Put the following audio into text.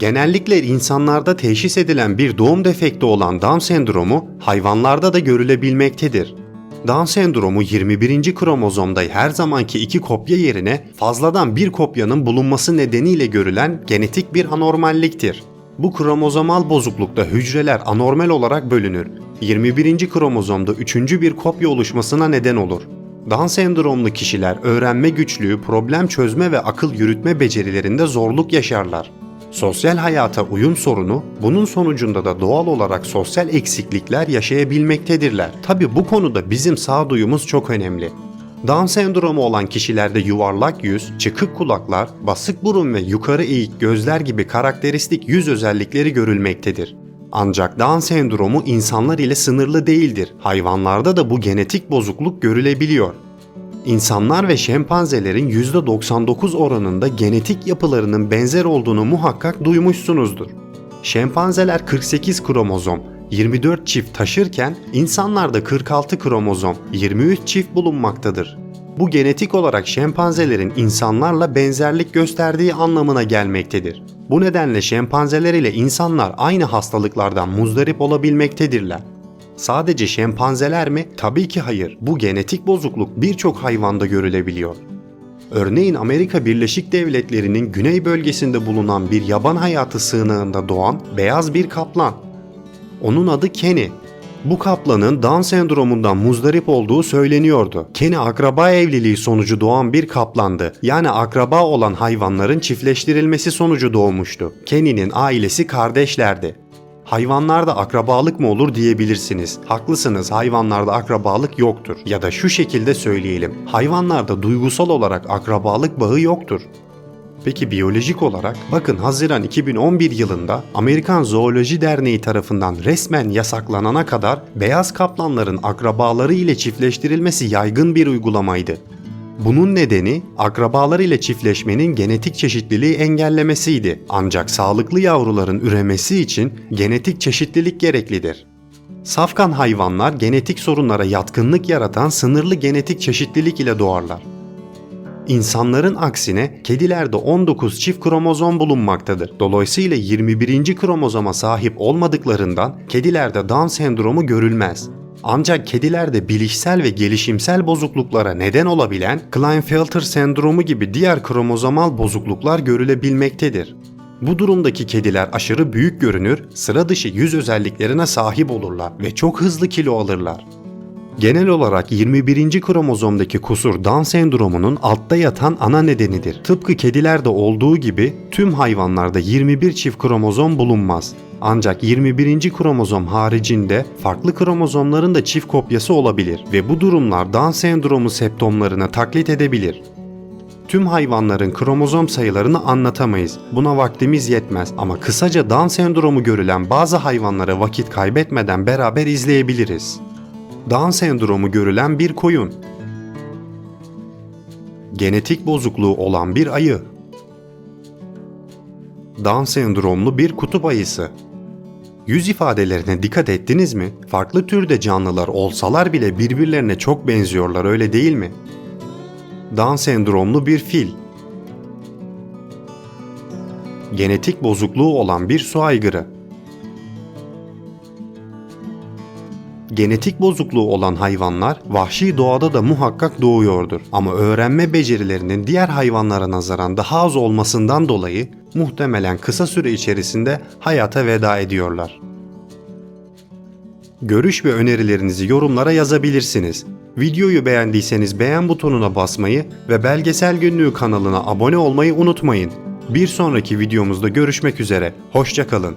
Genellikle insanlarda teşhis edilen bir doğum defekti olan Down sendromu hayvanlarda da görülebilmektedir. Down sendromu 21. kromozomda her zamanki iki kopya yerine fazladan bir kopyanın bulunması nedeniyle görülen genetik bir anormalliktir. Bu kromozomal bozuklukta hücreler anormal olarak bölünür. 21. kromozomda üçüncü bir kopya oluşmasına neden olur. Down sendromlu kişiler öğrenme güçlüğü, problem çözme ve akıl yürütme becerilerinde zorluk yaşarlar. Sosyal hayata uyum sorunu, bunun sonucunda da doğal olarak sosyal eksiklikler yaşayabilmektedirler. Tabi bu konuda bizim sağduyumuz çok önemli. Down sendromu olan kişilerde yuvarlak yüz, çıkık kulaklar, basık burun ve yukarı eğik gözler gibi karakteristik yüz özellikleri görülmektedir. Ancak Down sendromu insanlar ile sınırlı değildir. Hayvanlarda da bu genetik bozukluk görülebiliyor. İnsanlar ve şempanzelerin %99 oranında genetik yapılarının benzer olduğunu muhakkak duymuşsunuzdur. Şempanzeler 48 kromozom, 24 çift taşırken insanlarda 46 kromozom, 23 çift bulunmaktadır. Bu genetik olarak şempanzelerin insanlarla benzerlik gösterdiği anlamına gelmektedir. Bu nedenle şempanzeler ile insanlar aynı hastalıklardan muzdarip olabilmektedirler. Sadece şempanzeler mi? Tabii ki hayır. Bu genetik bozukluk birçok hayvanda görülebiliyor. Örneğin Amerika Birleşik Devletleri'nin güney bölgesinde bulunan bir yaban hayatı sığınağında doğan beyaz bir kaplan. Onun adı Kenny. Bu kaplanın Down sendromundan muzdarip olduğu söyleniyordu. Kenny akraba evliliği sonucu doğan bir kaplandı. Yani akraba olan hayvanların çiftleştirilmesi sonucu doğmuştu. Kenny'nin ailesi kardeşlerdi. Hayvanlarda akrabalık mı olur diyebilirsiniz. Haklısınız hayvanlarda akrabalık yoktur. Ya da şu şekilde söyleyelim. Hayvanlarda duygusal olarak akrabalık bağı yoktur. Peki biyolojik olarak? Bakın Haziran 2011 yılında Amerikan Zooloji Derneği tarafından resmen yasaklanana kadar beyaz kaplanların akrabaları ile çiftleştirilmesi yaygın bir uygulamaydı. Bunun nedeni akrabalar ile çiftleşmenin genetik çeşitliliği engellemesiydi. Ancak sağlıklı yavruların üremesi için genetik çeşitlilik gereklidir. Safkan hayvanlar genetik sorunlara yatkınlık yaratan sınırlı genetik çeşitlilik ile doğarlar. İnsanların aksine kedilerde 19 çift kromozom bulunmaktadır. Dolayısıyla 21. kromozoma sahip olmadıklarından kedilerde Down sendromu görülmez. Ancak kedilerde bilişsel ve gelişimsel bozukluklara neden olabilen Klinefelter sendromu gibi diğer kromozomal bozukluklar görülebilmektedir. Bu durumdaki kediler aşırı büyük görünür, sıra dışı yüz özelliklerine sahip olurlar ve çok hızlı kilo alırlar. Genel olarak 21. kromozomdaki kusur Down sendromunun altta yatan ana nedenidir. Tıpkı kedilerde olduğu gibi tüm hayvanlarda 21 çift kromozom bulunmaz. Ancak 21. kromozom haricinde farklı kromozomların da çift kopyası olabilir ve bu durumlar Down sendromu septomlarını taklit edebilir. Tüm hayvanların kromozom sayılarını anlatamayız. Buna vaktimiz yetmez ama kısaca Down sendromu görülen bazı hayvanlara vakit kaybetmeden beraber izleyebiliriz. Down sendromu görülen bir koyun. Genetik bozukluğu olan bir ayı. Down sendromlu bir kutup ayısı. Yüz ifadelerine dikkat ettiniz mi? Farklı türde canlılar olsalar bile birbirlerine çok benziyorlar öyle değil mi? Down sendromlu bir fil. Genetik bozukluğu olan bir su aygırı. Genetik bozukluğu olan hayvanlar vahşi doğada da muhakkak doğuyordur. Ama öğrenme becerilerinin diğer hayvanlara nazaran daha az olmasından dolayı muhtemelen kısa süre içerisinde hayata veda ediyorlar. Görüş ve önerilerinizi yorumlara yazabilirsiniz. Videoyu beğendiyseniz beğen butonuna basmayı ve Belgesel Günlüğü kanalına abone olmayı unutmayın. Bir sonraki videomuzda görüşmek üzere. Hoşçakalın.